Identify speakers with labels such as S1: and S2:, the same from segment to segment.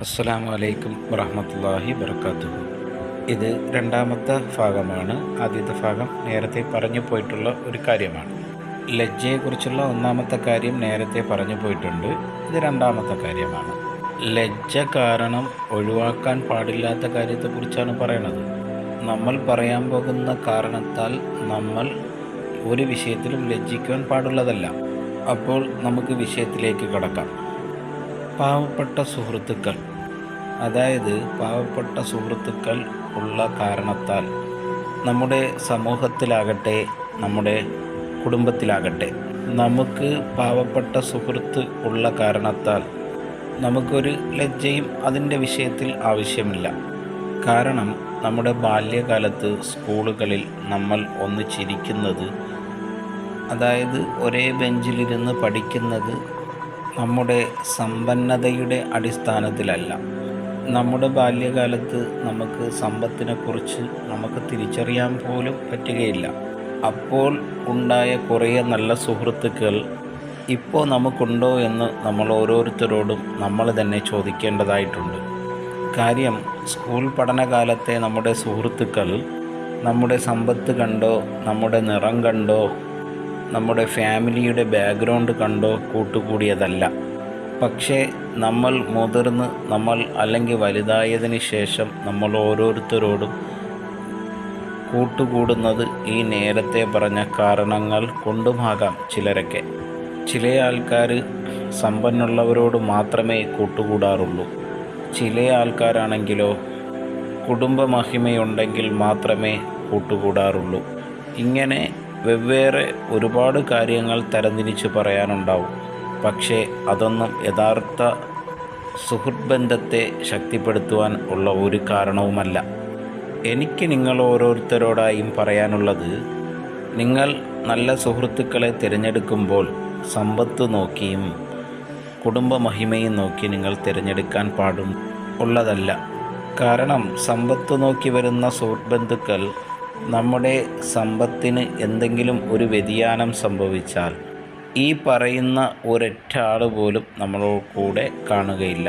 S1: അസ്സലാമു അലൈക്കും വറഹമത്തല്ലാഹി വർക്കാത്തു ഇത് രണ്ടാമത്തെ ഭാഗമാണ്. ആദ്യത്തെ ഭാഗം നേരത്തെ പറഞ്ഞു പോയിട്ടുള്ള ഒരു കാര്യമാണ്. ലജ്ജയെക്കുറിച്ചുള്ള ഒന്നാമത്തെ കാര്യം നേരത്തെ പറഞ്ഞു പോയിട്ടുണ്ട്. ഇത് രണ്ടാമത്തെ കാര്യമാണ്. ലജ്ജ കാരണം ഒഴിവാക്കാൻ പാടില്ലാത്ത കാര്യത്തെക്കുറിച്ചാണ് പറയണത്. നമ്മൾ പറയാൻ പോകുന്ന കാരണത്താൽ നമ്മൾ ഒരു വിഷയത്തിലും ലജ്ജിക്കുവാൻ പാടുള്ളതല്ല. അപ്പോൾ നമുക്ക് വിഷയത്തിലേക്ക് കടക്കാം. പാവപ്പെട്ട സുഹൃത്തുക്കൾ. അതായത് പാവപ്പെട്ട സുഹൃത്തുക്കൾ ഉള്ള കാരണത്താൽ നമ്മുടെ സമൂഹത്തിലാകട്ടെ നമ്മുടെ കുടുംബത്തിലാകട്ടെ. നമുക്ക് പാവപ്പെട്ട സുഹൃത്ത് ഉള്ള കാരണത്താൽ നമുക്കൊരു ലജ്ജയും അതിന്റെ വിഷയത്തിൽ ആവശ്യമില്ല. കാരണം നമ്മുടെ ബാല്യകാലത്ത് സ്കൂളുകളിൽ നമ്മൾ ഒന്നിച്ചിരിക്കുന്നത് അതായത് ഒരേ ബെഞ്ചിലിരുന്ന് പഠിക്കുന്നത് നമ്മുടെ സമ്പന്നതയുടെ അടിസ്ഥാനത്തിലല്ല. നമ്മുടെ ബാല്യകാലത്ത് നമുക്ക് സമ്പത്തിനെക്കുറിച്ച് നമുക്ക് തിരിച്ചറിയാൻ പോലും പറ്റുകയില്ല. അപ്പോൾ ഉണ്ടായ കുറേ നല്ല സുഹൃത്തുക്കൾ ഇപ്പോൾ നമുക്കുണ്ടോ എന്ന് നമ്മൾ ഓരോരുത്തരോടും നമ്മൾ തന്നെ ചോദിക്കേണ്ടതായിട്ടുണ്ട്. കാര്യം സ്കൂൾ പഠനകാലത്തെ നമ്മുടെ സുഹൃത്തുക്കൾ നമ്മുടെ സമ്പത്ത് കണ്ടോ നമ്മുടെ നിറം കണ്ടോ നമ്മുടെ ഫാമിലിയുടെ ബാക്ക്ഗ്രൗണ്ട് കണ്ടോ കൂട്ടുകൂടിയതല്ല. പക്ഷേ നമ്മൾ മുതിർന്ന് നമ്മൾ അല്ലെങ്കിൽ വലുതായതിന് ശേഷം നമ്മൾ ഓരോരുത്തരോടും കൂട്ടുകൂടുന്നത് ഈ നേരത്തെ പറഞ്ഞ കാരണങ്ങൾ കൊണ്ടുമാകാം ചിലരൊക്കെ. ചില ആൾക്കാർ സമ്പന്നുള്ളവരോട് മാത്രമേ കൂട്ടുകൂടാറുള്ളൂ. ചില ആൾക്കാരാണെങ്കിലോ കുടുംബ മഹിമയുണ്ടെങ്കിൽ മാത്രമേ കൂട്ടുകൂടാറുള്ളൂ. ഇങ്ങനെ വെവ്വേറെ ഒരുപാട് കാര്യങ്ങൾ തരംതിരിച്ച് പറയാനുണ്ടാവും. പക്ഷേ അതൊന്നും യഥാർത്ഥ സുഹൃത്ബന്ധത്തെ ശക്തിപ്പെടുത്തുവാൻ ഉള്ള ഒരു കാരണവുമല്ല. എനിക്ക് നിങ്ങൾ ഓരോരുത്തരോടായും പറയാനുള്ളത് നിങ്ങൾ നല്ല സുഹൃത്തുക്കളെ തിരഞ്ഞെടുക്കുമ്പോൾ സമ്പത്ത് നോക്കിയും കുടുംബമഹിമയും നോക്കി നിങ്ങൾ തിരഞ്ഞെടുക്കാൻ പാടും ഉള്ളതല്ല. കാരണം സമ്പത്ത് നോക്കി വരുന്ന സുഹൃത്ത് നമ്മുടെ സമ്പത്തിന് എന്തെങ്കിലും ഒരു വ്യതിയാനം സംഭവിച്ചാൽ ഈ പറയുന്ന ഒരൊറ്റ ആൾ പോലും നമ്മളോ കൂടെ കാണുകയില്ല.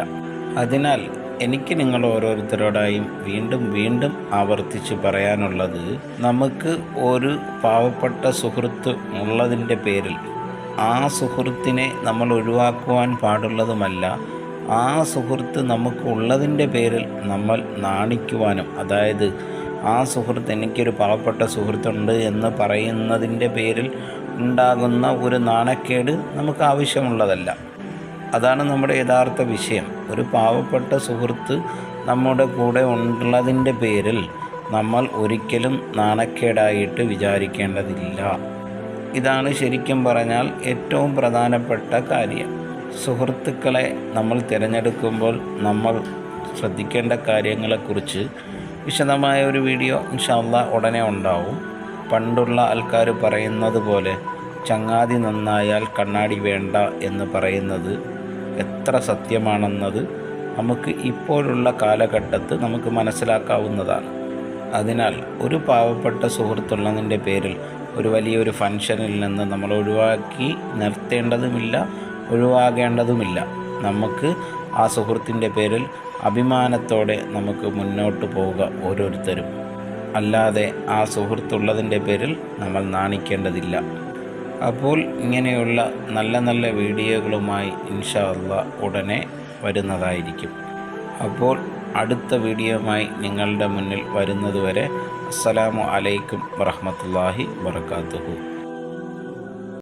S1: അതിനാൽ എനിക്ക് നിങ്ങൾ ഓരോരുത്തരോടായും വീണ്ടും വീണ്ടും ആവർത്തിച്ച് പറയാനുള്ളത് നമുക്ക് ഒരു പാവപ്പെട്ട സുഹൃത്ത് ഉള്ളതിന്റെ പേരിൽ ആ സുഹൃത്തിനെ നമ്മൾ ഒഴിവാക്കുവാൻ പാടുള്ളതുമല്ല ആ സുഹൃത്ത് നമുക്ക് ഉള്ളതിന്റെ പേരിൽ നമ്മൾ നാണിക്കുവാനും അതായത് ആ സുഹൃത്ത് എനിക്കൊരു പാവപ്പെട്ട സുഹൃത്തുണ്ട് എന്ന് പറയുന്നതിന്റെ പേരിൽ ഉണ്ടാകുന്ന ഒരു നാണക്കേട് നമുക്ക് ആവശ്യമുള്ളതല്ല. അതാണ് നമ്മുടെ യഥാർത്ഥ വിഷയം. ഒരു പാവപ്പെട്ട സുഹൃത്ത് നമ്മുടെ കൂടെ ഉള്ളതിന്റെ പേരിൽ നമ്മൾ ഒരിക്കലും നാണക്കേടായിട്ട് വിചാരിക്കേണ്ടതില്ല. ഇതാണ് ശരിക്കും പറഞ്ഞാൽ ഏറ്റവും പ്രധാനപ്പെട്ട കാര്യം. സുഹൃത്തുക്കളെ നമ്മൾ തിരഞ്ഞെടുക്കുമ്പോൾ നമ്മൾ ശ്രദ്ധിക്കേണ്ട കാര്യങ്ങളെക്കുറിച്ച് വിശദമായ ഒരു വീഡിയോ ഇൻഷാല്ല ഉടനെ ഉണ്ടാവും. പണ്ടുള്ള ആൾക്കാർ പറയുന്നത് പോലെ ചങ്ങാതി നന്നായാൽ കണ്ണാടി വേണ്ട എന്ന് പറയുന്നത് എത്ര സത്യമാണെന്നത് നമുക്ക് ഇപ്പോഴുള്ള കാലഘട്ടത്ത് നമുക്ക് മനസ്സിലാക്കാവുന്നതാണ്. അതിനാൽ ഒരു പാവപ്പെട്ട സുഹൃത്തുള്ളതിന്റെ പേരിൽ ഒരു വലിയൊരു ഫങ്ഷനിൽ നിന്ന് നമ്മൾ ഒഴിവാക്കി നിർത്തേണ്ടതുമില്ല ഒഴിവാകേണ്ടതുമില്ല. നമുക്ക് ആ സുഹൃത്തിന്റെ പേരിൽ അഭിമാനത്തോടെ നമുക്ക് മുന്നോട്ട് പോവുക ഓരോരുത്തരും. അല്ലാതെ ആ സുഹൃത്തുള്ളതിന്റെ പേരിൽ നമ്മൾ നാണിക്കേണ്ടതില്ല. അപ്പോൾ ഇങ്ങനെയുള്ള നല്ല നല്ല വീഡിയോകളുമായി ഇൻഷാ അള്ളാ ഉടനെ വരുന്നതായിരിക്കും. അപ്പോൾ അടുത്ത വീഡിയോമായി നിങ്ങളുടെ മുന്നിൽ വരുന്നതുവരെ അസ്സലാമു അലൈക്കും വറഹമത്തല്ലാഹി വബർക്കാത്തുഹു